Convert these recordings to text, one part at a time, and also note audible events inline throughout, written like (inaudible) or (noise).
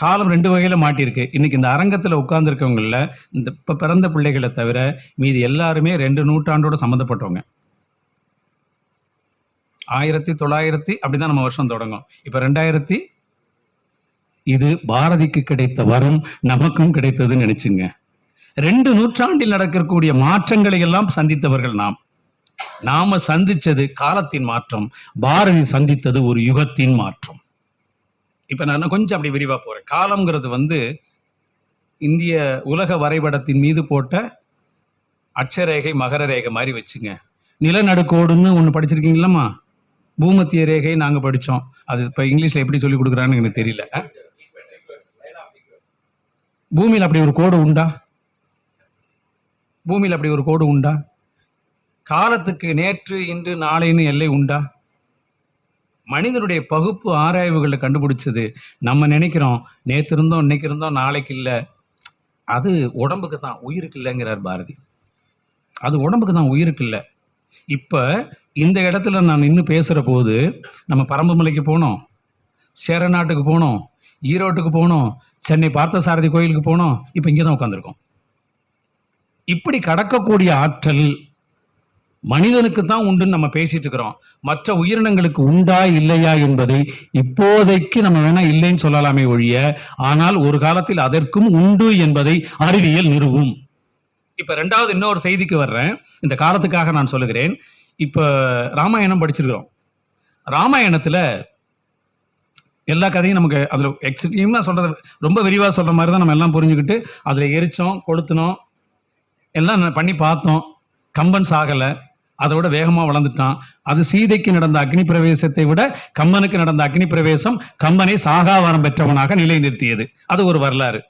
காலம் ரெண்டு வகையில மாட்டியிருக்கு. இன்னைக்கு இந்த அரங்கத்துல உட்கார்ந்துருக்கவங்கள இந்த இப்ப பிறந்த பிள்ளைகளை தவிர மீதி எல்லாருமே ரெண்டு நூற்றாண்டோட சம்மந்தப்பட்டவங்க. ஆயிரத்தி தொள்ளாயிரத்தி அப்படிதான் நம்ம வருஷம் தொடங்கும். இப்ப ரெண்டாயிரத்தி இது பாரதிக்கு கிடைத்த வரம் நமக்கும் கிடைத்ததுன்னு நினைச்சுங்க. ரெண்டு நூற்றாண்டில் நடக்கக்கூடிய மாற்றங்களை எல்லாம் சந்தித்தவர்கள் நாம். நாம சந்திச்சது காலத்தின் மாற்றம் பாரதி சந்தித்தது ஒரு யுகத்தின் மாற்றம். இப்போ நான் கொஞ்சம் அப்படி விரிவாக போகிறேன் காலம்ங்கிறது வந்து இந்திய உலக வரைபடத்தின் மீது போட்ட அட்சரேகை மகர ரேகை மாதிரி வச்சுங்க. நிலநடுக்கோடுன்னு ஒன்று படிச்சிருக்கீங்களாம்மா? பூமத்திய ரேகை நாங்கள் படித்தோம் அது இப்போ இங்கிலீஷில் எப்படி சொல்லி கொடுக்குறான்னு எனக்கு தெரியல. பூமியில் அப்படி ஒரு கோடு உண்டா? பூமியில் அப்படி ஒரு கோடு உண்டா? காலத்துக்கு நேற்று இன்று நாளைன்னு எல்லை உண்டா? மனிதனுடைய பகுப்பு ஆராய்வுகளை கண்டுபிடிச்சது நம்ம நினைக்கிறோம். நேத்து இருந்தோம் இன்னைக்கு இருந்தோம் நாளைக்கு இல்லை. அது உடம்புக்கு தான் உயிருக்கு இல்லைங்கிறார் பாரதி. அது உடம்புக்கு தான் உயிருக்கு இல்லை. இப்போ இந்த இடத்துல நான் இன்னும் பேசுகிற போது நம்ம பரம்புமலைக்கு போனோம் சேரநாட்டுக்கு போனோம் ஈரோட்டுக்கு போனோம் சென்னை பார்த்தசாரதி கோயிலுக்கு போனோம் இப்போ இங்கே தான் உட்காந்துருக்கோம் இப்படி கடக்கக்கூடிய ஆற்றல் மனிதனுக்கு தான் உண்டுன்னு நம்ம பேசிட்டு இருக்கிறோம். மற்ற உயிரினங்களுக்கு உண்டா இல்லையா என்பதை இப்போதைக்கு நம்ம வேணா இல்லைன்னு சொல்லலாமே ஒழிய ஆனால் ஒரு காலத்தில் அதற்கும் உண்டு என்பதை அறிவியல் நிறுவும். இப்ப ரெண்டாவது இன்னொரு செய்திக்கு வர்றேன். இந்த காலத்துக்காக நான் சொல்லுகிறேன். இப்ப ராமாயணம் படிச்சிருக்கிறோம். ராமாயணத்துல எல்லா கதையும் நமக்கு அதுல எக்ஸ்ட்ரீமா சொல்றது ரொம்ப விரிவா சொல்ற மாதிரி தான் நம்ம எல்லாம் புரிஞ்சுக்கிட்டு அதுல எரிச்சோம் கொளுத்தினோம் எல்லாம் பண்ணி பார்த்தோம். கம்பன் ஆகலை அதை விட வேகமா வளர்ந்துட்டான். அது சீதைக்கு நடந்த அக்னி பிரவேசத்தை விட கம்மனுக்கு நடந்த அக்னி பிரவேசம் கம்மனை சாகாவாரம் பெற்றவனாக நிலைநிறுத்தியது. அது ஒரு வரலாறு.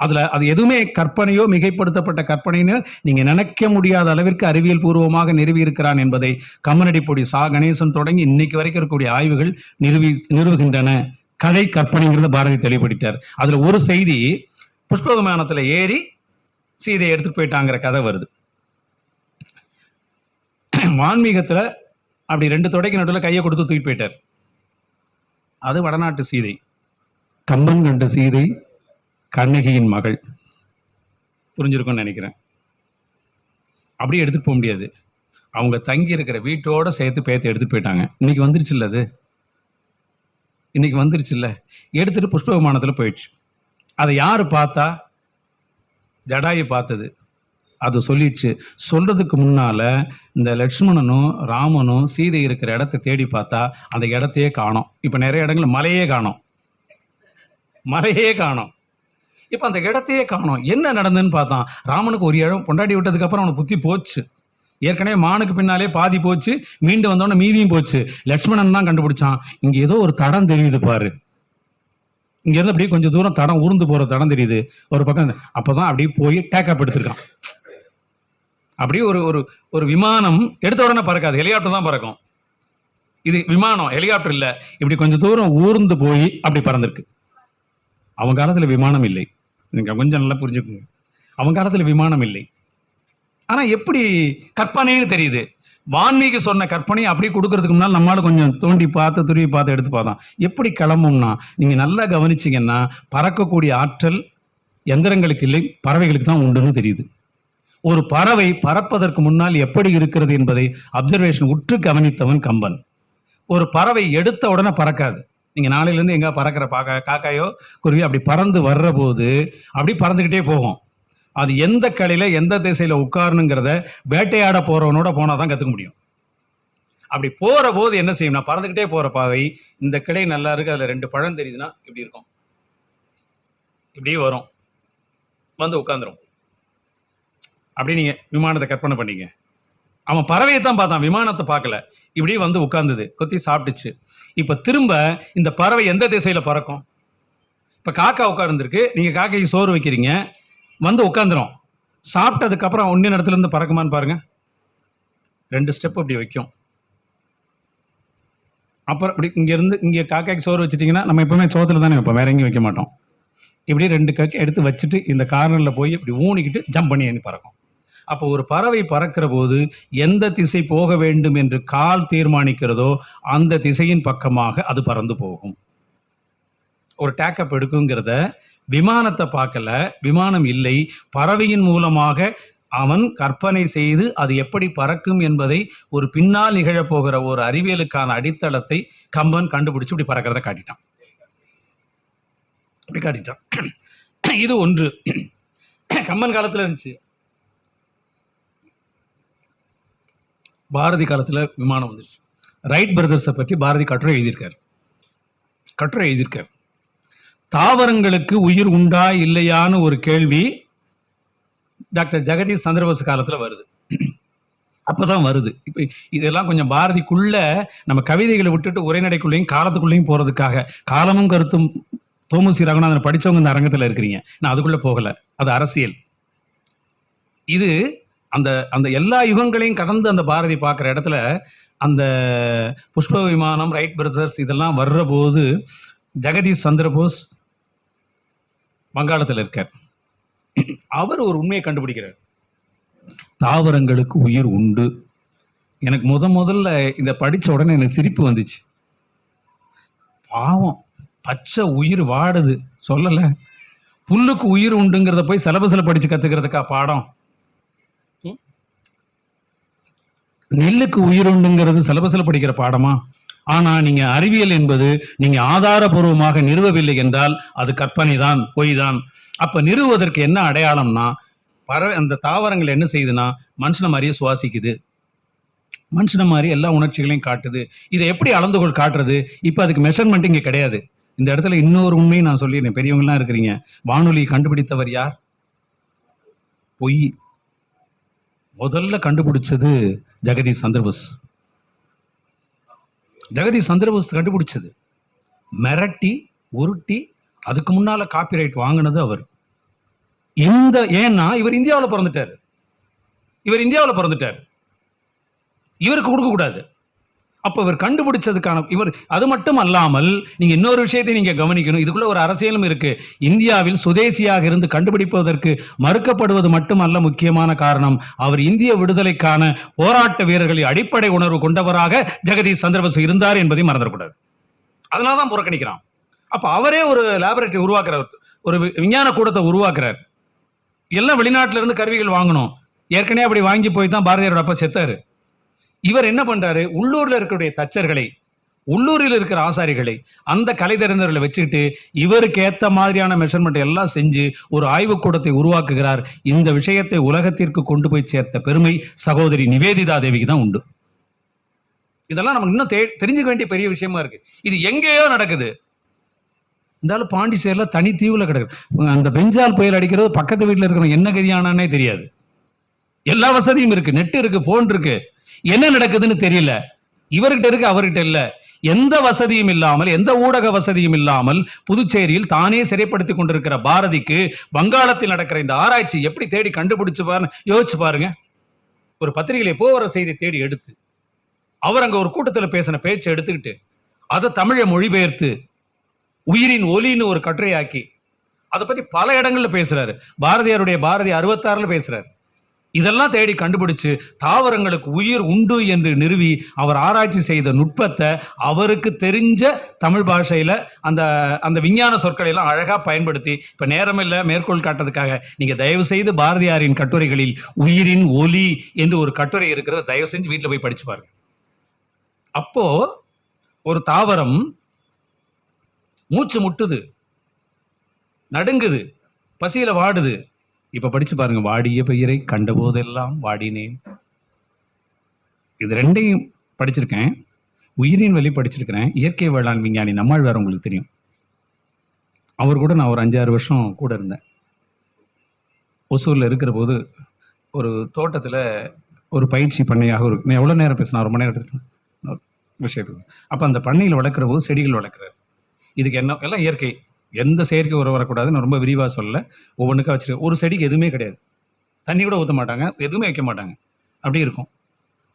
அதுல அது எதுவுமே கற்பனையோ மிகைப்படுத்தப்பட்ட கற்பனைன்னு நீங்க நினைக்க முடியாத அளவிற்கு அறிவியல் பூர்வமாக நிறுவி இருக்கிறான் என்பதை கம்மனடிப்பொடி சா கணேசன் தொடங்கி இன்னைக்கு வரைக்கும் இருக்கக்கூடிய ஆய்வுகள் நிறுவி நிறுவுகின்றன. கதை கற்பனைங்கிறத பாரதி தெளிவுபடுத்தார் அதுல ஒரு செய்தி புஷ்ப விமானத்துல ஏறி சீதையை எடுத்துட்டு போயிட்டாங்கிற கதை வருது. (clears throat) வான்மீகத்துல அப்படி ரெண்டு தொடைக்கு நடுவில் கையை கொடுத்து தூக்கி போயிட்டார். அது வடநாட்டு சீதை. கம்பன் கண்ட சீதை கண்ணகியின் மகள். புரிஞ்சிருக்கும்னு நினைக்கிறேன். அப்படியே எடுத்துட்டு போக முடியாது. அவங்க தங்கி இருக்கிற வீட்டோட சேர்த்து பேத்து எடுத்துட்டு போயிட்டாங்க. இன்னைக்கு வந்துருச்சுல்ல அது? இன்னைக்கு வந்துருச்சுல்ல? எடுத்துட்டு புஷ்ப போயிடுச்சு. அதை யார் பார்த்தா? ஜடாயு பார்த்தது. அது சொல்லிடுச்சு. சொல்றதுக்கு முன்னால இந்த லட்சுமணனும் ராமனும் சீதை இருக்கிற இடத்த தேடி பார்த்தா அந்த இடத்தையே காணோம். இப்ப நிறைய இடங்கள்ல மலையே காணும். மலையே காணும். இப்ப அந்த இடத்தையே காணோம். என்ன நடந்ததுன்னு பார்த்தான். ராமனுக்கு ஒரு இடம் கொண்டாடி விட்டதுக்கு அப்புறம் புத்தி போச்சு. ஏற்கனவே மானுக்கு பின்னாலே பாதி போச்சு. மீண்டு வந்தோடனே மீதியும் போச்சு. லட்சுமணன் தான் கண்டுபிடிச்சான். இங்க ஏதோ ஒரு தடம் தெரியுது பாரு. இங்க இருந்து அப்படியே கொஞ்சம் தூரம் தடம் ஊர்ந்து போற தடம் தெரியுது. ஒரு பக்கம் அப்பதான் அப்படியே போய் டேக்கப் எடுத்திருக்கான். அப்படியே ஒரு ஒரு ஒரு விமானம் எடுத்த உடனே பறக்காது. ஹெலிகாப்டர் தான் பறக்கும். இது விமானம் ஹெலிகாப்டர் இல்லை. இப்படி கொஞ்சம் தூரம் ஊர்ந்து போய் அப்படி பறந்துருக்கு. அவங்க காலத்தில் விமானம் இல்லை. நீங்கள் கொஞ்சம் நல்லா புரிஞ்சுக்கோங்க. அவங்க காலத்தில் விமானம் இல்லை. ஆனால் எப்படி கற்பனைன்னு தெரியுது. வான்மீகி சொன்ன கற்பனை அப்படியே கொடுக்கறதுக்கு முன்னால் நம்மளால கொஞ்சம் தோண்டி பார்த்து துருவி பார்த்து எடுத்து பார்த்தோம் எப்படி கிளம்பும்னா நீங்கள் நல்லா கவனிச்சிங்கன்னா பறக்கக்கூடிய ஆற்றல் எந்திரங்களுக்கு இல்லை பறவைகளுக்கு தான் உண்டுன்னு தெரியுது. ஒரு பறவை பறப்பதற்கு முன்னால் எப்படி இருக்கிறது என்பதை அப்சர்வேஷன் உற்று கவனித்தவன் கம்பன். ஒரு பறவை எடுத்த உடனே பறக்காது. நீங்கள் நாளையிலேருந்து எங்கே பறக்கிற பாக்கா காக்காயோ குருவி அப்படி பறந்து வர்ற போது அப்படி பறந்துக்கிட்டே போகும். அது எந்த கலையில் எந்த திசையில் உட்காரணுங்கிறத வேட்டையாட போகிறவனோட போனால் தான் கற்றுக்க முடியும். அப்படி போகிற போது என்ன செய்யும்னா பறந்துக்கிட்டே போகிற பாதை இந்த கிளை நல்லா இருக்கு அதில் ரெண்டு பழம் தெரியுதுன்னா இப்படி இருக்கும். இப்படியே வரும். வந்து உட்காந்துரும் அப்படி நீங்க விமானத்தை கற்பனை பண்ணீங்க அவன் பறவையை தான் பார்த்தான். விமானத்தை பார்க்கல. இப்படியே வந்து உட்கார்ந்தது. கொத்தி சாப்பிட்டுச்சு. இப்ப திரும்ப இந்த பறவை எந்த திசையில பறக்கும்? இப்ப காக்கா உட்கார்ந்துருக்கு. நீங்க காக்கைக்கு சோறு வைக்கிறீங்க. வந்து உட்காந்துரும் சாப்பிட்டதுக்கு அப்புறம் ஒன்னின் இடத்துல இருந்து பறக்குமான்னு பாருங்க. ரெண்டு ஸ்டெப் அப்படி வைக்கும். அப்புறம் இப்படி இங்க இருந்து காக்காய்க்கு சோறு வச்சுட்டிங்கன்னா நம்ம எப்பவுமே சோத்துல தானே வைப்போம். வேற எங்கேயும் வைக்க மாட்டோம். இப்படி ரெண்டு கக்கு எடுத்து வச்சுட்டு இந்த கார்னரில் போய் இப்படி ஊனிக்கிட்டு ஜம்ப் பண்ணி பறக்கும். அப்போ ஒரு பறவை பறக்கிற போது எந்த திசை போக வேண்டும் என்று கால் தீர்மானிக்கிறதோ அந்த திசையின் பக்கமாக அது பறந்து போகும். ஒரு டேக்கப் எடுக்குங்கிறத விமானத்தை பார்க்கல விமானம் இல்லை பறவையின் மூலமாக அவன் கற்பனை செய்து அது எப்படி பறக்கும் என்பதை ஒரு பின்னால் நிகழப்போகிற ஒரு அறிவியலுக்கான அடித்தளத்தை கம்பன் கண்டுபிடிச்சு இப்படி பறக்கிறத காட்டிட்டான். இப்படி காட்டிட்டான். இது ஒன்று. கம்பன் காலத்தில் இருந்துச்சு. பாரதி காலத்தில் விமானம் வந்துருச்சு. ரைட் பிரதர்ஸை பற்றி பாரதி கட்டுரை எழுதியிருக்கார். கட்டுரை எழுதியிருக்கார். தாவரங்களுக்கு உயிர் உண்டா இல்லையான்னு ஒரு கேள்வி டாக்டர் ஜெகதீஷ் சந்திரபோஸ் காலத்தில் வருது. அப்போதான் வருது. இப்போ இதெல்லாம் கொஞ்சம் பாரதிக்குள்ள நம்ம கவிதைகளை விட்டுட்டு உரைநடைக்குள்ளேயும் காலத்துக்குள்ளேயும் போகிறதுக்காக காலமும் கருத்தும் தோமுசி ரகுநாதன் படித்தவங்க இந்த அரங்கத்தில் இருக்கிறீங்க. நான் அதுக்குள்ளே போகலை. அது அரசியல். இது அந்த அந்த எல்லா யுகங்களையும் கடந்து அந்த பாரதி பார்க்குற இடத்துல அந்த புஷ்ப விமானம் ரைட் பிரதர்ஸ் இதெல்லாம் வர்ற போது ஜெகதீஷ் சந்திரபோஸ் வங்காளத்தில் இருக்கார். அவர் ஒரு உண்மையை கண்டுபிடிக்கிறார். தாவரங்களுக்கு உயிர் உண்டு. எனக்கு முத முதல்ல இதை படித்த உடனே எனக்கு சிரிப்பு வந்துச்சு. பாவம் பச்சை உயிர் வாடுது. சொல்லலை. புல்லுக்கு உயிர் உண்டுங்கிறத போய் சிலபஸில் படித்து கற்றுக்கிறதுக்கா பாடம்? நெல்லுக்கு உயிருண்டுங்கிறது சிலபஸ்ல படிக்கிற பாடமா? ஆனா நீங்க அறிவியல் என்பது நீங்க ஆதாரபூர்வமாக நிறுவவில்லை என்றால் அது கற்பனை தான் பொய் தான் அப்ப நிறுவுவதற்கு என்ன அடையாளம்னா பறவை அந்த தாவரங்கள் என்ன செய்யுதுன்னா மனுஷனை மாதிரியே சுவாசிக்குது. மனுஷனை மாதிரி எல்லா உணர்ச்சிகளையும் காட்டுது. இதை எப்படி அளந்துகோள் காட்டுறது? இப்போ அதுக்கு மெஷர்மெண்ட் இங்கே கிடையாது. இந்த இடத்துல இன்னொரு உண்மையை நான் சொல்லிடுறேன் பெரியவங்கலாம் இருக்கிறீங்க. வானொலி கண்டுபிடித்தவர் யார்? பொய். முதல்ல கண்டுபிடிச்சது ஜெகதீஷ் சந்திரபோஸ். ஜெகதீஷ் சந்திரபோஸ் கண்டுபிடிச்சது. மிரட்டி உருட்டி அதுக்கு முன்னால காப்பிரைட் வாங்கினது அவர். இந்த ஏன்னா இவர் இந்தியாவில் பிறந்துட்டார். இவர் இந்தியாவில் பிறந்துட்டார். இவருக்கு கொடுக்கக்கூடாது அப்ப இவர் கண்டுபிடிச்சதுக்கான இவர் அது மட்டும் அல்லாமல் நீங்க இன்னொரு விஷயத்தை நீங்க கவனிக்கணும். இதுக்குள்ள ஒரு அரசியலும் இருக்கு. இந்தியாவில் சுதேசியாக இருந்து கண்டுபிடிப்பதற்கு மறுக்கப்படுவது மட்டுமல்ல முக்கியமான காரணம் அவர் இந்திய விடுதலைக்கான போராட்ட வீரர்களின் அடிப்படை உணர்வு கொண்டவராக ஜெகதீஷ் சந்திரபோஸ் இருந்தார் என்பதை மறந்துடக்கூடாது. அதனால தான் புறக்கணிக்கிறான். அப்ப அவரே ஒரு லேபரேட்டரி உருவாக்குறார். ஒரு விஞ்ஞான கூடத்தை உருவாக்குறார். எல்லாம் வெளிநாட்டில இருந்து கருவிகள் வாங்கணும். ஏற்கனவே அப்படி வாங்கி போய் தான் பாரதியாரோட அப்பா செத்தாரு. இவர் என்ன பண்றாரு? உள்ளூர்ல இருக்கக்கூடிய தச்சர்களை உள்ளூரில் இருக்கிற ஆசாரிகளை அந்த கலை தெரிந்தவர்களை வச்சுக்கிட்டு இவருக்கு ஏத்த மாதிரியான மெஷர்மெண்ட் எல்லாம் செஞ்சு ஒரு ஆய்வுக்கூடத்தை உருவாக்குகிறார். இந்த விஷயத்தை உலகத்திற்கு கொண்டு போய் சேர்த்த பெருமை சகோதரி நிவேதிதா தேவிக்கு தான் உண்டு. இதெல்லாம் நமக்கு இன்னும் தெ- தெரிஞ்சுக்க வேண்டிய பெரிய விஷயமா இருக்கு. இது எங்கேயோ நடக்குது. இருந்தாலும் பாண்டிச்சேரியில தனி தீவுல கிடக்கு. அந்த பெஞ்சால் புயல் அடிக்கிறது பக்கத்து வீட்டில் இருக்கிற என்ன கதியானே தெரியாது. எல்லா வசதியும் இருக்கு. நெட் இருக்கு போன் இருக்கு. என்ன நடக்குதுன்னு தெரியல. இவர்கிட்ட இருக்கு அவர்கிட்ட இல்ல. எந்த வசதியும் இல்லாமல் எந்த ஊடக வசதியும் இல்லாமல் புதுச்சேரியில் தானே சிறைப்படுத்தி கொண்டிருக்கிற பாரதிக்கு வங்காளத்தில் நடக்கிற இந்த ஆராய்ச்சி எப்படி தேடி கண்டுபிடிச்சு பாருங்க யோசிச்சு பாருங்க. ஒரு பத்திரிகையில எப்போ வர செய்தி தேடி எடுத்து அவர் அங்க ஒரு கூட்டத்தில் பேசின பேச்சை எடுத்துக்கிட்டு அதை தமிழை மொழிபெயர்த்து உயிரின் ஒலின்னு ஒரு கட்டுரையாக்கி அதை பத்தி பல இடங்கள்ல பேசுறாரு. பாரதியாருடைய பாரதி அறுபத்தாறுல பேசுறாரு. இதெல்லாம் தேடி கண்டுபிடிச்சு தாவரங்களுக்கு உயிர் உண்டு என்று நிறுவி அவர் ஆராய்ச்சி செய்த நுட்பத்தை அவருக்கு தெரிஞ்ச தமிழ் பாஷையில் அந்த அந்த விஞ்ஞான சொற்களை எல்லாம் அழகாக பயன்படுத்தி இப்போ நேரமில்லை மேற்கோள் காட்டுறதுக்காக நீங்கள் தயவு செய்து பாரதியாரின் கட்டுரைகளில் உயிரின் ஒலி என்று ஒரு கட்டுரை இருக்கிறத தயவு செஞ்சு வீட்டில் போய் படிச்சு பாருங்க. அப்போ ஒரு தாவரம் மூச்சு முட்டுது நடுங்குது பசியில் வாடுது இப்ப படிச்சு பாருங்க வாடிய பெயரை கண்டபோதெல்லாம் வாடினேன். இது ரெண்டையும் படிச்சிருக்கேன். உயிரின் வழி படிச்சிருக்கிறேன். இயற்கை வேளாண் விஞ்ஞானி நம்மாழ்வார் உங்களுக்கு தெரியும். அவர் கூட நான் ஒரு அஞ்சாறு வருஷம் கூட இருந்தேன். ஒசூர்ல இருக்கிற போது ஒரு தோட்டத்துல ஒரு பயிற்சி பண்ணையாக ஒரு நான் எவ்வளவு நேரம் பேசினா? ஒரு நேரம் எடுத்துட்டேன். விஷயத்துக்கு. அப்ப அந்த பண்ணையில் வளர்க்குற போது செடிகள் வளர்க்குறாரு. இதுக்கு என்ன எல்லாம் இயற்கை. எந்த செயற்கை உரம் வரக்கூடாதுன்னு ரொம்ப விரிவாக சொல்ல ஒவ்வொன்றுக்காக வச்சிருக்கேன் ஒரு செடிக்கு எதுவுமே கிடையாது. தண்ணி கூட ஊற்ற மாட்டாங்க எதுவுமே வைக்க மாட்டாங்க. அப்படி இருக்கும்.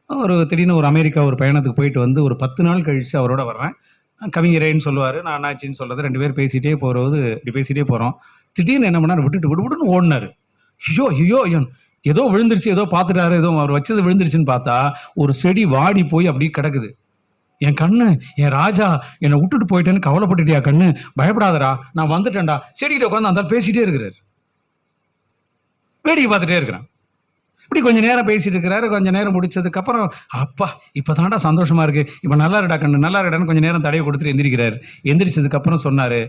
ஒரு திடீர்னு ஒரு அமெரிக்கா ஒரு பயணத்துக்கு போயிட்டு வந்து ஒரு பத்து நாள் கழித்து அவரோட வர்றேன். கவிஞரேன்னு சொல்லுவார் நான் அண்ணாச்சின்னு சொல்கிறது ரெண்டு பேர் பேசிகிட்டே போகிறது இப்படி பேசிகிட்டே போகிறோம் திடீர்னு என்ன பண்ணார்? விட்டுட்டு விடு விடுன்னு ஓடினாரு. ஐயோ ஐயோ ஐயோ ஏதோ விழுந்துருச்சு ஏதோ பார்த்துட்டாரு ஏதோ அவர் வச்சது விழுந்துருச்சுன்னு பார்த்தா ஒரு செடி வாடி போய் அப்படியே கிடக்குது. என் கண்ணு என் ராஜா என்னை விட்டுட்டு போயிட்டேன்னு கவலைப்பட்டுட்டியா கண்ணு? பயப்படாதடா நான் வந்துட்டேன்டா. செடிக்கிட்ட உட்காந்து அந்த பேசிட்டே இருக்கிறார். வேடிக்கை பார்த்துட்டே இருக்கிறான். இப்படி கொஞ்சம் நேரம் பேசிட்டு இருக்கிறாரு கொஞ்சம் நேரம் முடிச்சதுக்கு அப்புறம் அப்பா இப்பதான்டா சந்தோஷமா இருக்கு. இப்போ நல்லா இருடா கண்ணு நல்லா இருடான்னு கொஞ்சம் நேரம் தடவை கொடுத்துட்டு எந்திரிக்கிறாரு. எந்திரிச்சதுக்கு அப்புறம் சொன்னாரு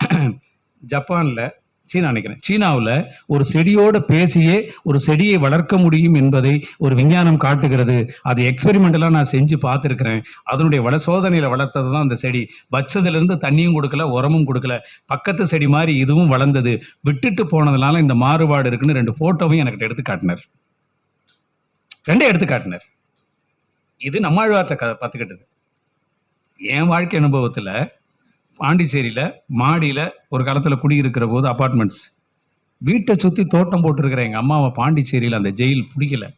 (clears throat) ஜப்பான்ல சீனா நினைக்கிறேன். சீனாவில் ஒரு செடியோட பேசியே ஒரு செடியை வளர்க்க முடியும் என்பதை ஒரு விஞ்ஞானம் காட்டுகிறது. அது எக்ஸ்பெரிமெண்டெல்லாம் நான் செஞ்சு பார்த்துருக்கிறேன். அதனுடைய வள சோதனையில் வளர்த்தது தான் அந்த செடி. வச்சதுலேருந்து தண்ணியும் கொடுக்கல உரமும் கொடுக்கல. பக்கத்து செடி மாதிரி இதுவும் வளர்ந்தது. விட்டுட்டு போனதுனால இந்த மாறுபாடு இருக்குன்னு ரெண்டு ஃபோட்டோவையும் எனக்கு எடுத்து காட்டினார். ரெண்டே எடுத்து காட்டினார். இது நம்மாழ்வார்ட்ட க பார்த்துக்கிட்டது. என் வாழ்க்கை அனுபவத்தில் பாண்டிச்சேரியில் மாடியில் ஒரு காலத்தில் குடியிருக்கிற போது அப்பார்ட்மெண்ட்ஸ் வீட்டை சுற்றி தோட்டம் போட்டிருக்கிற எங்கள் அம்மாவை பாண்டிச்சேரியில் அந்த ஜெயில் பிடிக்கல.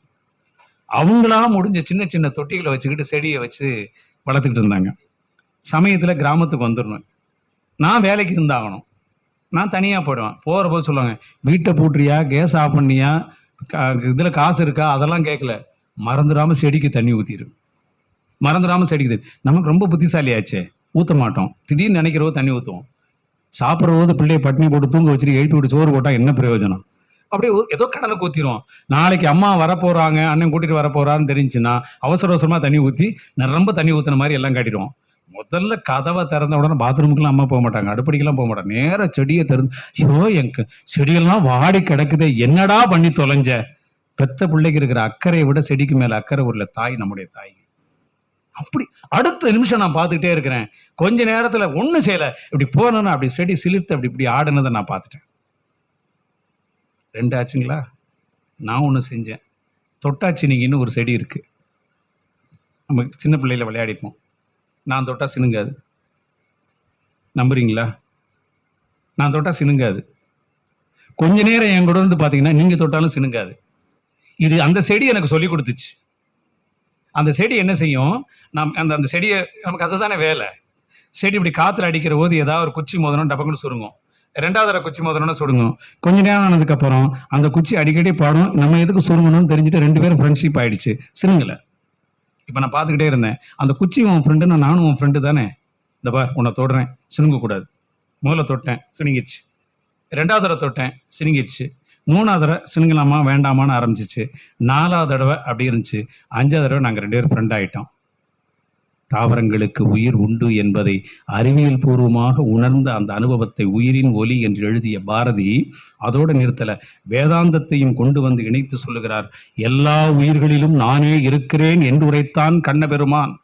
அவங்களா முடிஞ்ச சின்ன சின்ன தொட்டிகளை வச்சுக்கிட்டு செடியை வச்சு வளர்த்துக்கிட்டு இருந்தாங்க. சமயத்தில் கிராமத்துக்கு வந்துடணும். நான் வேலைக்கு இருந்தாகணும். நான் தனியாக போயிடுவேன். போகிற போது சொல்லுவாங்க வீட்டை பூட்டுறியா? கேஸ் ஆஃப் பண்ணியா? கா- காசு இருக்கா? அதெல்லாம் கேட்கல. மறந்துடாமல் செடிக்கு தண்ணி ஊற்றிடும் மறந்துடாமல் செடிக்கு நமக்கு ரொம்ப புத்திசாலியாச்சே. ஊத்த மாட்டோம் திடீர்னு நினைக்கிறவோ தண்ணி ஊத்துவோம். சாப்பிட்ற போது பிள்ளைய பட்டினி போட்டு தூங்க வச்சுட்டு எழுப்பி விட்டு சோறு போட்டா என்ன பிரயோஜனம்? அப்படியே ஏதோ கடலை ஊத்திடுவோம். நாளைக்கு அம்மா வரப்போறாங்க அண்ணன் கூட்டிட்டு வரப்போறான்னு தெரிஞ்சுன்னா அவசர அவசரமா தண்ணி ஊத்தி ரொம்ப தண்ணி ஊத்துன மாதிரி எல்லாம் காட்டிடுவோம். முதல்ல கதவை திறந்த உடனே பாத்ரூமுக்குலாம் அம்மா போக மாட்டாங்க. அடுப்படிக்கெல்லாம் போக மாட்டாங்க. நேரா செடியை திறந்து ஐயோ என் க- செடியெல்லாம் வாடி கிடக்குதே என்னடா பண்ணி தொலைஞ்ச? பெத்த பிள்ளைக்கு இருக்கிற அக்கறையை விட செடிக்கு மேல அக்கறை உள்ள தாய் நம்முடைய தாய். அப்படி அடுத்த நிமிஷம் நான் பார்த்துக்கிட்டே இருக்கிறேன். கொஞ்ச நேரத்தில் ஒன்றும் செய்யலை. இப்படி போனோன்னா அப்படி செடி சிலிர்த்து அப்படி இப்படி ஆடுனதை நான் பார்த்துட்டேன். ரெண்டு ஆச்சுங்களா? நான் ஒன்று செஞ்சேன். தொட்டாச்சினிங்கன்னு ஒரு செடி இருக்குது நம்ம சின்ன பிள்ளையில் விளையாடிப்போம். நான் தொட்டா சினுங்காது. நம்புறீங்களா? நான் தொட்டா சினுங்காது. கொஞ்ச நேரம் என் கூட இருந்து பார்த்தீங்கன்னா நீங்கள் தொட்டாலும் சினுங்காது. இது அந்த செடி எனக்கு சொல்லி கொடுத்துச்சு. அந்த செடி என்ன செய்யும்? நம் அந்த அந்த செடியை நமக்கு அதுதானே வேலை. செடி இப்படி காத்துல அடிக்கிற போது ஏதாவது ஒரு குச்சி மோதணும் டபக்குன்னு சுருங்கும். ரெண்டாவது தடவை குச்சி மோதணும்னு சுடுங்கும் கொஞ்ச நேரம் ஆனதுக்கு அப்புறம் அந்த குச்சி அடிக்கடி பாடும். நம்ம எதுக்கு சுருங்கணும்னு தெரிஞ்சுட்டு ரெண்டு பேரும் ஃப்ரெண்ட்ஷிப் ஆயிடுச்சு. சினுங்கல இப்போ நான் பார்த்துக்கிட்டே இருந்தேன். அந்த குச்சி உன் ஃப்ரெண்டுன்னா நானும் உன் ஃப்ரெண்டு தானே? இந்த பார் உன்னை தொடுறேன். சினுங்க கூடாது முதல்ல தொட்டேன். சினுங்கிடுச்சு ரெண்டாவது தடவை தொட்டேன். சினுங்கிடுச்சு மூணாவது தடவை சினுங்கலாமா வேண்டாமான்னு ஆரம்பிச்சிச்சு. நாலாவது தடவை அப்படி இருந்துச்சு. அஞ்சாவது தடவை நாங்கள் ரெண்டு பேரும் ஃப்ரெண்ட் ஆயிட்டோம். தாவரங்களுக்கு உயிர் உண்டு என்பதை அறிவியல் பூர்வமாக உணர்ந்த அந்த அனுபவத்தை உயிரின் ஒலி என்று எழுதிய பாரதி அதோடு நிறுத்தல வேதாந்தத்தையும் கொண்டு வந்து இணைத்து சொல்லுகிறார் எல்லா உயிர்களிலும் நானே இருக்கிறேன் என்று உரைத்தான் கண்ணபெருமான்.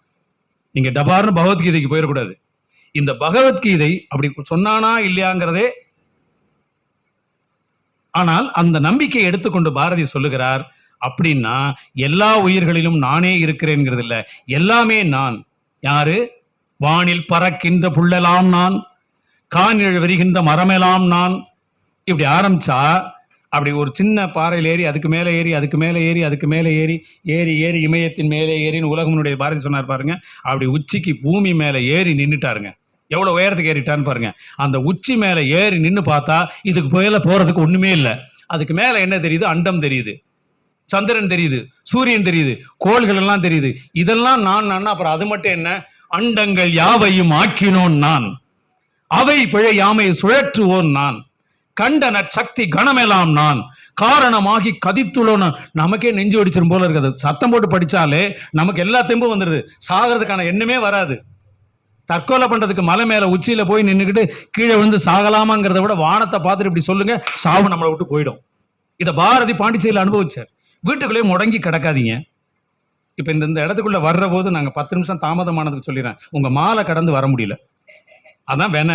நீங்க டபார்னு பகவத்கீதைக்கு போயிடக்கூடாது. இந்த பகவத்கீதை அப்படி சொன்னானா இல்லையாங்கிறதே ஆனால் அந்த நம்பிக்கையை எடுத்துக்கொண்டு பாரதி சொல்லுகிறார் அப்படின்னா எல்லா உயிர்களிலும் நானே இருக்கிறேங்கிறது இல்ல. எல்லாமே நான். யாரு? வானில் பறக்கின்ற புள்ளலாம் நான். காணில் விரிகின்ற மரமெல்லாம் நான். இப்படி ஆரம்பிச்சா அப்படி ஒரு சின்ன பாறையில் ஏறி அதுக்கு மேலே ஏறி அதுக்கு மேலே ஏறி அதுக்கு மேலே ஏறி ஏறி ஏறி இமயத்தின் மேலே ஏறின்னு உலகமுடைய பாரதி சொன்னார் பாருங்க. அப்படி உச்சிக்கு பூமி மேலே ஏறி நின்றுட்டாருங்க எவ்வளவு உயரத்துக்கு ஏறிட்டான்னு பாருங்க. அந்த உச்சி மேலே ஏறி நின்று பார்த்தா இதுக்கு மேலே போறதுக்கு ஒண்ணுமே இல்லை. அதுக்கு மேல என்ன தெரியுது? அண்டம் தெரியுது. சந்திரன் தெரியுது. சூரியன் தெரியுது. கோள்கள் எல்லாம் தெரியுது. இதெல்லாம் நான் நான் அப்புறம் அது மட்டும் என்ன? அண்டங்கள் யாவையும் ஆக்கினோன் நான். அவை பிழை யாமை சுழற்றுவோன் நான். கண்ட நற்சக்தி கணமெல்லாம் நான். காரணமாகி கதித்துள்ளோன்னு நமக்கே நெஞ்சு வெடிச்சிரும் போல இருக்குது. சத்தம் போட்டு படிச்சாலே நமக்கு எல்லா தெம்பும் வந்துடுது சாகிறதுக்கான எண்ணமே வராது. தற்கொலை பண்றதுக்கு மலை மேல உச்சியில போய் நின்றுக்கிட்டு கீழே விழுந்து சாகலாமாங்கிறத விட வானத்தை பார்த்துட்டு இப்படி சொல்லுங்க சாவு நம்மளை விட்டு போயிடும். இதை பாரதி பாண்டிச்சேரியில் அனுபவிச்சார். வீட்டுக்குள்ளேயே முடங்கி கிடக்காதீங்க. இப்ப இந்த இந்த இடத்துக்குள்ள வர்ற போது நாங்க பத்து நிமிஷம் தாமதமானதுக்கு சொல்லிடுறேன். உங்க மாலை கடந்து வர முடியல. அதான் வேண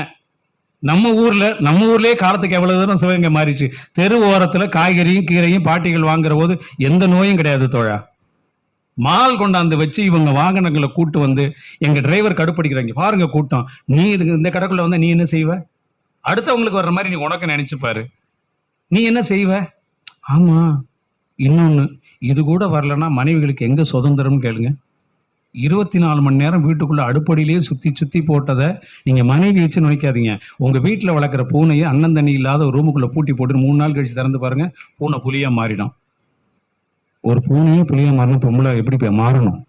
நம்ம ஊர்ல நம்ம ஊர்லயே காலத்துக்கு எவ்வளவு தூரம் சிவகங்கை மாறிச்சு. தெரு ஓரத்துல காய்கறியும் கீரையும் பாட்டிகள் வாங்குற போது எந்த நோயும் கிடையாது தோழா. மால் கொண்டாந்து வச்சு இவங்க வாகனங்களை கூட்டு வந்து எங்க டிரைவர் கடுப்படிக்கிறாங்க பாருங்க கூட்டம். நீ இதுக்கு இந்த கடைக்குள்ள வந்தா நீ என்ன செய்வ? அடுத்தவங்களுக்கு வர்ற மாதிரி நீ உனக்கு நினைச்சுப்பாரு நீ என்ன செய்வ? ஆமா. இன்னொன்னு இது கூட வரலன்னா மனைவிகளுக்கு எங்க சுதந்திரம் கேளுங்க. இருபத்தி நாலு மணி நேரம் வீட்டுக்குள்ள அடுப்படியிலேயே சுத்தி சுத்தி போட்டதை நீங்க மனைவி வச்சு நினைக்காதீங்க உங்க வீட்டுல வளர்க்குற பூனையை அண்ணன் தண்ணி இல்லாத ஒரு ரூமுக்குள்ள பூட்டி போட்டு மூணு நாள் கழிச்சு திறந்து பாருங்க பூனை புலியா மாறிடும். ஒரு பூனையே புளியாக மாறணும் பொம்பளை எப்படி மாறணும்?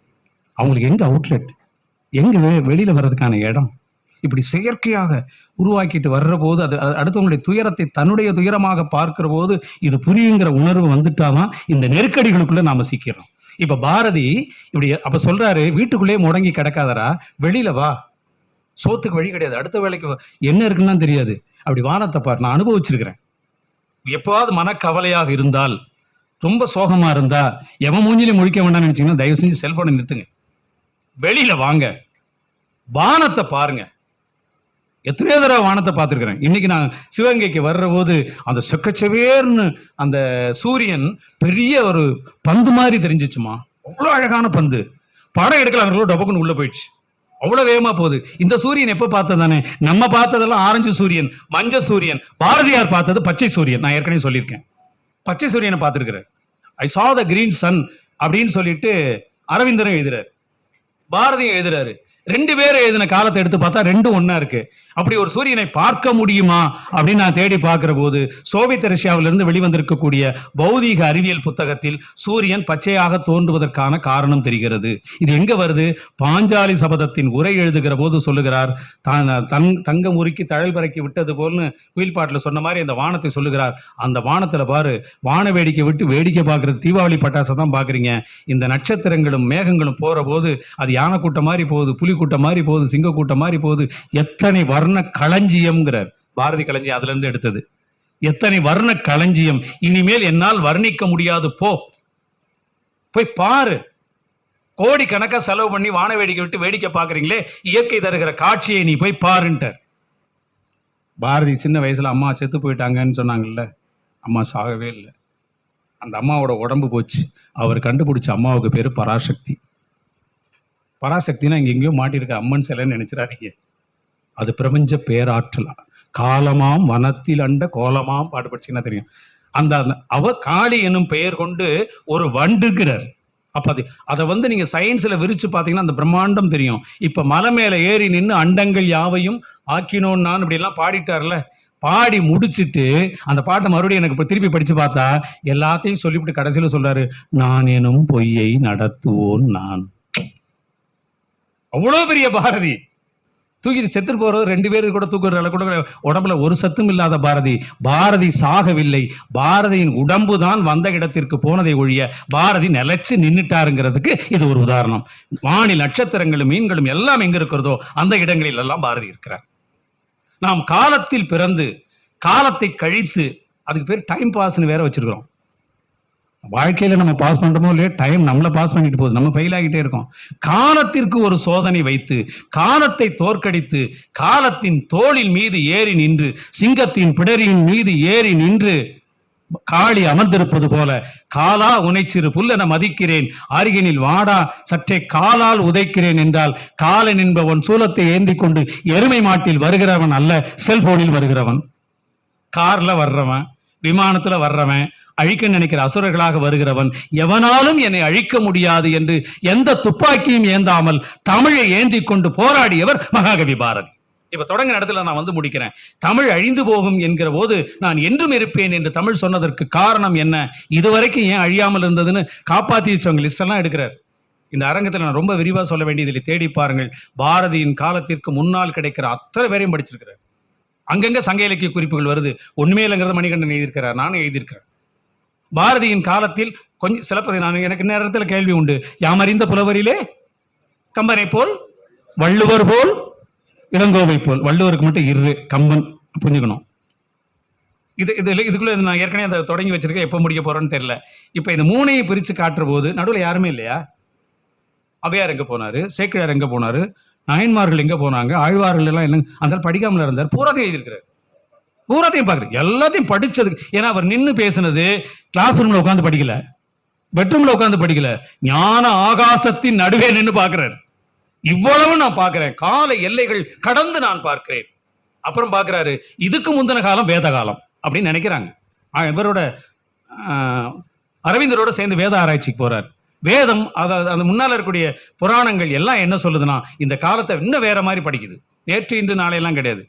அவங்களுக்கு எங்க அவுட்லெட் எங்கே வெளியில் வர்றதுக்கான இடம்? இப்படி செயற்கையாக உருவாக்கிட்டு வர்ற போது அது அடுத்தவங்களுடைய துயரத்தை தன்னுடைய துயரமாக பார்க்கிற போது இது புரியுங்கிற உணர்வு வந்துட்டாதான் இந்த நெருக்கடிகளுக்குள்ளே நாம சிக்கிறோம். இப்போ பாரதி இப்படி அப்போ சொல்றாரு வீட்டுக்குள்ளேயே முடங்கி கிடக்காதரா வெளியில வா. சோத்துக்கு வழி கிடையாது. அடுத்த வேலைக்கு வா. என்ன இருக்குன்னு தெரியாது. அப்படி வானத்தை பார் நான் அனுபவிச்சிருக்கிறேன். எப்போவாது மனக்கவலையாக இருந்தால் ரொம்ப சோகமா இருந்தா எவன் மூஞ்சிலையும் முழிக்க வேண்டாம்னு நினைச்சீங்கன்னா தயவு செஞ்சு செல்போனை நிறுத்துங்க. வெளியில வாங்க. வானத்தை பாருங்க. எத்தனையோ தடவை வானத்தை பார்த்துருக்குறேன். இன்னைக்கு நான் சிவகங்கைக்கு வர்ற போது அந்த செக்கச்சவேர்னு அந்த சூரியன் பெரிய ஒரு பந்து மாதிரி தெரிஞ்சிச்சுமா? அவ்வளோ அழகான பந்து. படம் எடுக்கலாங்கிறதோ டபக்குன்னு உள்ள போயிடுச்சு. அவ்வளோ வேகமா போகுது. இந்த சூரியன் எப்போ பார்த்ததானே நம்ம பார்த்ததெல்லாம் ஆரஞ்சு சூரியன் மஞ்சள் சூரியன் பாரதியார் பார்த்தது பச்சை சூரியன். நான் ஏற்கனவே சொல்லியிருக்கேன். பச்சை சூரியனை பார்த்துருக்குறாரு. ஐ சா த கிரீன் சன் அப்படின்னு சொல்லிட்டு அரவிந்தரும் எழுதுறாரு. பாரதியும் எழுதுறாரு. ரெண்டு பேரும் எழுதின காலத்தை எடுத்து பார்த்தா ரெண்டும் ஒன்னா இருக்கு. அப்படி ஒரு சூரியனை பார்க்க முடியுமா? அப்படின்னு நான் தேடி பார்க்கிற போது சோவியத் ரஷ்யாவிலிருந்து வெளிவந்திருக்கக்கூடிய பௌதீக அறிவியல் புத்தகத்தில் சூரியன் பச்சையாக தோன்றுவதற்கான காரணம் தெரிகிறது. இது எங்க வருது? பாஞ்சாலி சபதத்தின் உரை எழுதுகிற போது சொல்லுகிறார். தான் தன் தங்கம் உருக்கி தழல் பறக்கி விட்டது போல்னு குயில்பாட்டில் சொன்ன மாதிரி அந்த வானத்தை சொல்லுகிறார். அந்த வானத்துல பாரு வான வேடிக்கை விட்டு வேடிக்கை பார்க்கறது தீபாவளி பட்டாசை தான் பாக்குறீங்க இந்த நட்சத்திரங்களும் மேகங்களும் போற போது அது யானை கூட்டம் மாதிரி போகுது புலி கூட்டம் மாதிரி போகுது சிங்க கூட்டம் மாதிரி போகுது. எத்தனை வர்ண களஞ்சியம்ங்கிறார். பாரதி களஞ்சியம் அதுல இருந்து எடுத்தது. எத்தனை வர்ண களஞ்சியம். இனிமேல் என்னால் வர்ணிக்க முடியாது போ. போய் பாரு. கோடி கணக்காக செலவு பண்ணி வான வேடிக்கை விட்டு வேடிக்கை பார்க்குறீங்களே இயற்கை தருகிற காட்சியை நீ போய் பாருன்ட்டார். பாரதி சின்ன வயசில் அம்மா செத்து போயிட்டாங்கன்னு சொன்னாங்கல்ல அம்மா சாகவே இல்லை. அந்த அம்மாவோட உடம்பு போச்சு. அவர் கண்டுபிடிச்ச அம்மாவுக்கு பேர் பராசக்தி. பராசக்தினா இங்க எங்கேயோ மாட்டியிருக்க அம்மன் சிலைன்னு நினைச்சிடாதீங்க. அது பிரபஞ்ச பேராற்றலா. காலமாம் வனத்தில் அண்ட கோலமாம் பாட்டு படிச்சீங்கன்னா தெரியும். அந்த அவ காளி என்னும் பெயர் கொண்டு ஒரு வண்டுகிறார். அப்ப அது அதை வந்து நீங்க சயின்ஸ்ல விரிச்சு பாத்தீங்கன்னா அந்த பிரம்மாண்டம் தெரியும். இப்ப மலை மேல ஏறி நின்று அண்டங்கள் யாவையும் ஆக்கினோன் நான் இப்படி எல்லாம் பாடிட்டார்ல. பாடி முடிச்சுட்டு அந்த பாட்டை மறுபடியும் எனக்கு இப்ப திருப்பி படிச்சு பார்த்தா எல்லாத்தையும் சொல்லிவிட்டு கடைசியில சொல்றாரு நான் எனும் பொய்யை நடத்துவோன் நான். அவ்வளோ பெரிய பாரதி. தூக்கிட்டு செத்து போறது ரெண்டு பேருக்கு கூட தூக்குற கூட உடம்புல ஒரு சத்தும் இல்லாத பாரதி. பாரதி சாகவில்லை. பாரதியின் உடம்பு தான் வந்த இடத்திற்கு போனதை ஒழிய பாரதி நிலைச்சு நின்றுட்டாருங்கிறதுக்கு இது ஒரு உதாரணம். வானில் நட்சத்திரங்களும் மீன்களும் எல்லாம் எங்க இருக்கிறதோ அந்த இடங்களில் எல்லாம் பாரதி இருக்கிறார். நாம் காலத்தில் பிறந்து காலத்தை கழித்து அதுக்கு பேர் டைம் பாஸ்னு வேற வச்சிருக்கிறோம். வாழ்க்கையில நம்ம பாஸ் பண்றோமோ இல்லையோ டைம் நம்மள பாஸ் பண்ணிட்டு போகுது. நம்ம ஃபெயில் ஆகிட்டே இருக்கோம். காலத்திற்கு ஒரு சோதனை வைத்து காலத்தை தோற்கடித்து காலத்தின் தோளின் மீது ஏறி நின்று சிங்கத்தின் பிடரியின் மீது ஏறி நின்று காளி அமர்ந்திருப்பது போல காலா உனைச்சிறு புல்லென மதிக்கிறேன் அருகினில் வாடா சற்றே காலால் உதைக்கிறேன் என்றால் காலன் என்பவன் சூலத்தை ஏந்தி கொண்டு எருமை மாட்டில் வருகிறவன் அல்ல செல்போனில் வருகிறவன். கார்ல வர்றவன் விமானத்துல வர்றவன் அழிக்க நினைக்கிற அசுரர்களாக வருகிறவன் எவனாலும் என்னை அழிக்க முடியாது என்று எந்த துப்பாக்கியும் ஏந்தாமல் தமிழை ஏந்தி கொண்டு போராடியவர் மகாகவி பாரதி. இப்ப தொடங்க இடத்துல நான் வந்து முடிக்கிறேன். தமிழ் அழிந்து போகும் என்கிற போது நான் என்றும் இருப்பேன் என்று தமிழ் சொன்னதற்கு காரணம் என்ன? இதுவரைக்கும் ஏன் அழியாமல் இருந்ததுன்னு காப்பாத்தி வச்சவங்க லிஸ்ட் எல்லாம் எடுக்கிறார். இந்த அரங்கத்தில் நான் ரொம்ப விரிவா சொல்ல வேண்டியதில்லை தேடி பாருங்கள். பாரதியின் காலத்திற்கு முன்னால் கிடைக்கிற அத்தனை பேரையும் படிச்சிருக்கிறார். அங்கங்க சங்க இலக்கிய குறிப்புகள் வருது. உண்மையிலங்கிறத மணிகண்டன் எழுதியிருக்கிறார். நானும் எழுதியிருக்கிறேன். பாரதியின் காலத்தில் கொஞ்சம் சிலப்பதி நான் எனக்கு நேரத்தில் கேள்வி உண்டு. யாம் அறிந்த புலவரிலே? கம்பனை போல் வள்ளுவர் போல் இளங்கோவை போல். வள்ளுவருக்கு மட்டும் இரு கம்பன் புரிஞ்சுக்கணும். இது இது இதுக்குள்ள நான் ஏற்கனவே அதை தொடங்கி வச்சிருக்கேன். எப்போ முடிக்க போறேன்னு தெரியல. இப்போ இந்த மூணையும் பிரிச்சு காட்டுற போது நடுவில் யாருமே இல்லையா? அவையார் எங்க போனாரு? சேக்கிழார் எங்க போனாரு? நாயன்மார்கள் எங்க போனாங்க? ஆழ்வார்கள் எல்லாம் என்ன அந்த படிக்காமல் இருந்தார். பூராத்தையும் எழுதியிருக்கிறார். பூராத்தையும் பார்க்குறேன். எல்லாத்தையும் படிச்சதுக்கு ஏன்னா அவர் நின்னு பேசினது கிளாஸ் ரூம்ல உட்காந்து படிக்கல. பெட்ரூம்ல உட்காந்து படிக்கல. ஞான ஆகாசத்தின் நடுவே நின்னு பார்க்குறாரு. இவ்வளவு நான் பார்க்குறேன். கால எல்லைகள் கடந்து நான் பார்க்கிறேன். அப்புறம் பார்க்குறாரு இதுக்கு முந்தின காலம் வேத காலம் அப்படின்னு நினைக்கிறாங்க. இவரோட அரவிந்தரோட சேர்ந்து வேத ஆராய்ச்சிக்கு போறார். வேதம் அதாவது அந்த முன்னால் இருக்கக்கூடிய புராணங்கள் எல்லாம் என்ன சொல்லுதுன்னா இந்த காலத்தை இன்னும் வேற மாதிரி படிக்குது. நேற்று இன்று நாளையெல்லாம் கிடையாது.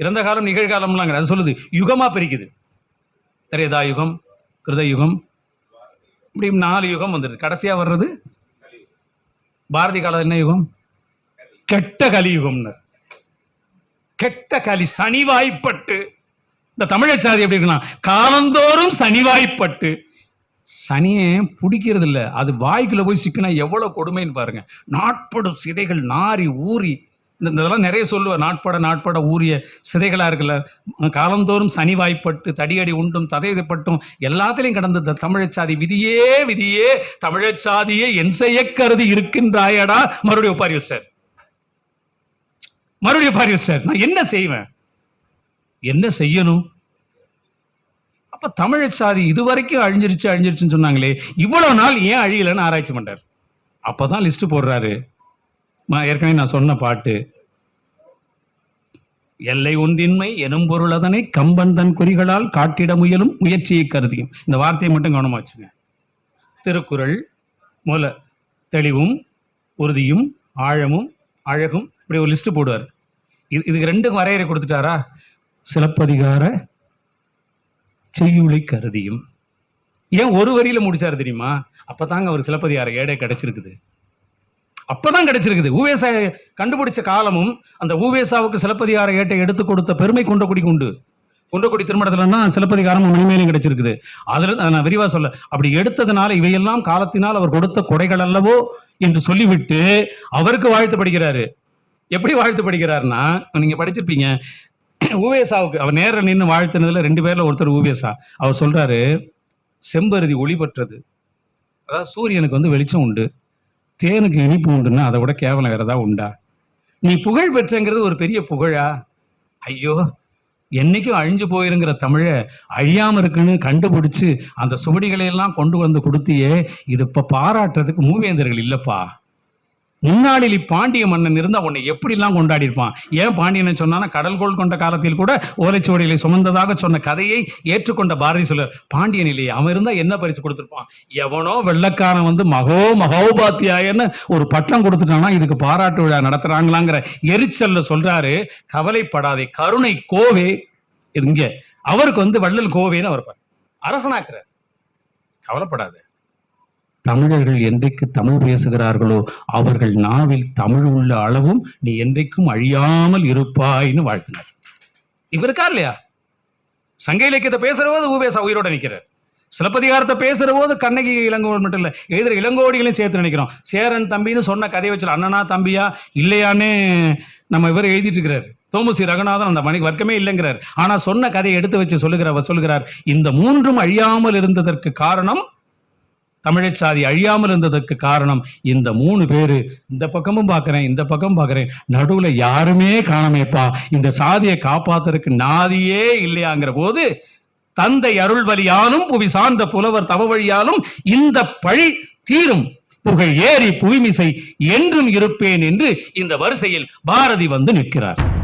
இறந்த காலம் நிகழ்காலம்லாங்க அது சொல்லுது யுகமா பிரிக்குது. திரேதா யுகம்? கிருத யுகம்? இப்படி நாலு யுகம் வந்துடுது கடைசியா வர்றது? பாரதி காலம் என்ன யுகம்? கெட்ட கலியுகம்னர் கெட்ட கலி சனிவாய்ப்பட்டு. இந்த தமிழச்சாதி எப்படி இருக்குன்னா காலந்தோறும் சனிவாய்ப்பட்டு. சனியே பிடிக்கிறது இல்ல அது வாய்க்குள்ள போய் சிக்கினா எவ்வளவு கொடுமைன்னு பாருங்க. நாட்படும் சிதைகள் நாரி ஊறி இந்த இதெல்லாம் நிறைய சொல்லுவேன் நாட்பட நாட்பட ஊரிய சிதைகளா இருக்குல்ல. காலந்தோறும் சனி வாய்ப்பட்டு தடியடி உண்டும் ததையப்பட்டும் எல்லாத்திலையும் கடந்த தமிழச்சாதி விதியே விதியே தமிழச்சாதியே என் செய்ய கருதி இருக்கின்றாயடா. மறுபடியும் ஒப்பாரி சார் மறுபடியும் ஒப்பாரி சார் நான் என்ன செய்வேன்? என்ன செய்யணும்? அப்ப தமிழச்சாதி இதுவரைக்கும் அழிஞ்சிருச்சு அழிஞ்சிருச்சுன்னு சொன்னாங்களே. இவ்வளவு நாள் ஏன் அழியலைன்னு ஆராய்ச்சி பண்றாரு. அப்பதான் லிஸ்ட் போடுறாரு. நான் ஏற்கனவே நான் சொன்ன பாட்டு. எல்லை ஒன்றின்மை எனும் பொருள் அதனை கம்பன் தன் குறிகளால் காட்டிட முயலும் முயற்சியை கருதியும் இந்த வார்த்தையை மட்டும் கவனமாச்சுங்க திருக்குறள் மூல தெளிவும் உறுதியும் ஆழமும் அழகும் இப்படி ஒரு லிஸ்ட் போடுவார். இது இதுக்கு ரெண்டு வரையறை கொடுத்துட்டாரா? சிலப்பதிகார செய்யுளை கருதியும். ஏன் ஒரு வரியில முடிச்சாரு தெரியுமா? அப்பதாங்க அவர் சிலப்பதிகார ஏடே கிடைச்சிருக்குது. அப்பதான் கிடைச்சிருக்குது. ஊவேசா கண்டுபிடிச்ச காலமும் அந்த ஊவேசாவுக்கு சிலப்பதிகார ஏட்டை எடுத்து கொடுத்த பெருமை குன்றக்குடிக்கு உண்டு குன்றக்குடி திருமணத்துலன்னா சிலப்பதிகாரம் மணிமேலையும் கிடைச்சிருக்குது. அதுல நான் விரிவா சொல்ல அப்படி எடுத்ததுனால இவையெல்லாம் காலத்தினால் அவர் கொடுத்த கொடைகள் அல்லவோ என்று சொல்லிவிட்டு அவருக்கு வாழ்த்து படிக்கிறாரு. எப்படி வாழ்த்து படிக்கிறாருன்னா நீங்க படிச்சிருப்பீங்க. ஊவேசாவுக்கு அவர் நேரில் நின்று வாழ்த்தினதுல ரெண்டு பேர்ல ஒருத்தர் ஊவேசா அவர் சொல்றாரு செம்பருதி ஒளி பெற்றது அதாவது சூரியனுக்கு வந்து வெளிச்சம் உண்டு. தேனுக்கு இனிப்பு உண்டுன்னா அதை விட கேவலம் வேற ஏதாவது உண்டா? நீ புகழ் பெற்றங்கிறது ஒரு பெரிய புகழா? ஐயோ என்னைக்கும் அழிஞ்சு போயிருங்கிற தமிழை அழியாம இருக்குன்னு கண்டுபிடிச்சு அந்த சுவடிகளை எல்லாம் கொண்டு வந்து கொடுத்தியே இது இப்ப பாராட்டுறதுக்கு மூவேந்தர்கள் இல்லப்பா. முன்னாளில் பாண்டிய மன்னன் இருந்தா உன்னை எப்படிலாம் கொண்டாடி இருப்பான் ஏன் பாண்டியனை சொன்னானா கடல்கோள் கொண்ட காலத்தில் கூட ஓலைச்சுவடிகளை சுமந்ததாக சொன்ன கதையை ஏற்றுக்கொண்ட பாரதி சொல்லர் பாண்டியன் இல்லையே அவன் இருந்தா என்ன பரிசு கொடுத்துருப்பான்? எவனோ வெள்ளக்காரன் வந்து மகோ மகோபாத்தியாயன்னு ஒரு பட்டம் கொடுத்துட்டானா இதுக்கு பாராட்டு விழா நடத்துறாங்களாங்கிற எரிச்சல்ல சொல்றாரு. கவலைப்படாதே கருணை கோவே. இங்க. அவருக்கு வந்து வள்ளல் கோவேன்னு அவர் பாரு. அரசனாக்குறார். கவலைப்படாது. தமிழர்கள் என்றைக்கு தமிழ் பேசுகிறார்களோ அவர்கள் நாவில் தமிழ் உள்ள அளவும் நீ என்றைக்கும் அழியாமல் இருப்பாய்னு வாழ்த்தினார். இவர் இருக்கா இல்லையா? சங்க இலக்கியத்தை பேசுற போது உயிரோட நிற்கிறார் சிலப்பதிகாரத்தை பேசுற போது கண்ணகி இளங்கோடு மட்டும் இல்லை எழுதுற இளங்கோடிகளையும் சேர்த்து நினைக்கிறோம். சேரன் தம்பின்னு சொன்ன கதையை வச்சு அண்ணனா தம்பியா இல்லையான்னு நம்ம இவர் எழுதிட்டு இருக்கிறார். தோமசி ரகுநாதன் அந்த மணிக்கு வர்க்கமே இல்லைங்கிறார். ஆனா சொன்ன கதையை எடுத்து வச்சு சொல்லுகிறவர் சொல்லுகிறார் இந்த மூன்றும் அழியாமல் இருந்ததற்கு காரணம் தமிழச்சாதி அழியாமல் இருந்ததற்கு காரணம் இந்த மூணு பேரு. இந்த பக்கமும் பார்க்குறேன் இந்த பக்கம் பார்க்குறேன். நடுவுல யாருமே காணமேப்பா. இந்த சாதியை காப்பாத்துறதுக்கு நாதியே இல்லையாங்கிற போது தந்தை அருள் வழியாலும் புவி சார்ந்த புலவர் தவ வழியாலும் இந்த பழி தீரும். புகழ் ஏறி புவிமிசை என்றும் இருப்பேன் என்று இந்த வரிசையில் பாரதி வந்து நிற்கிறார்.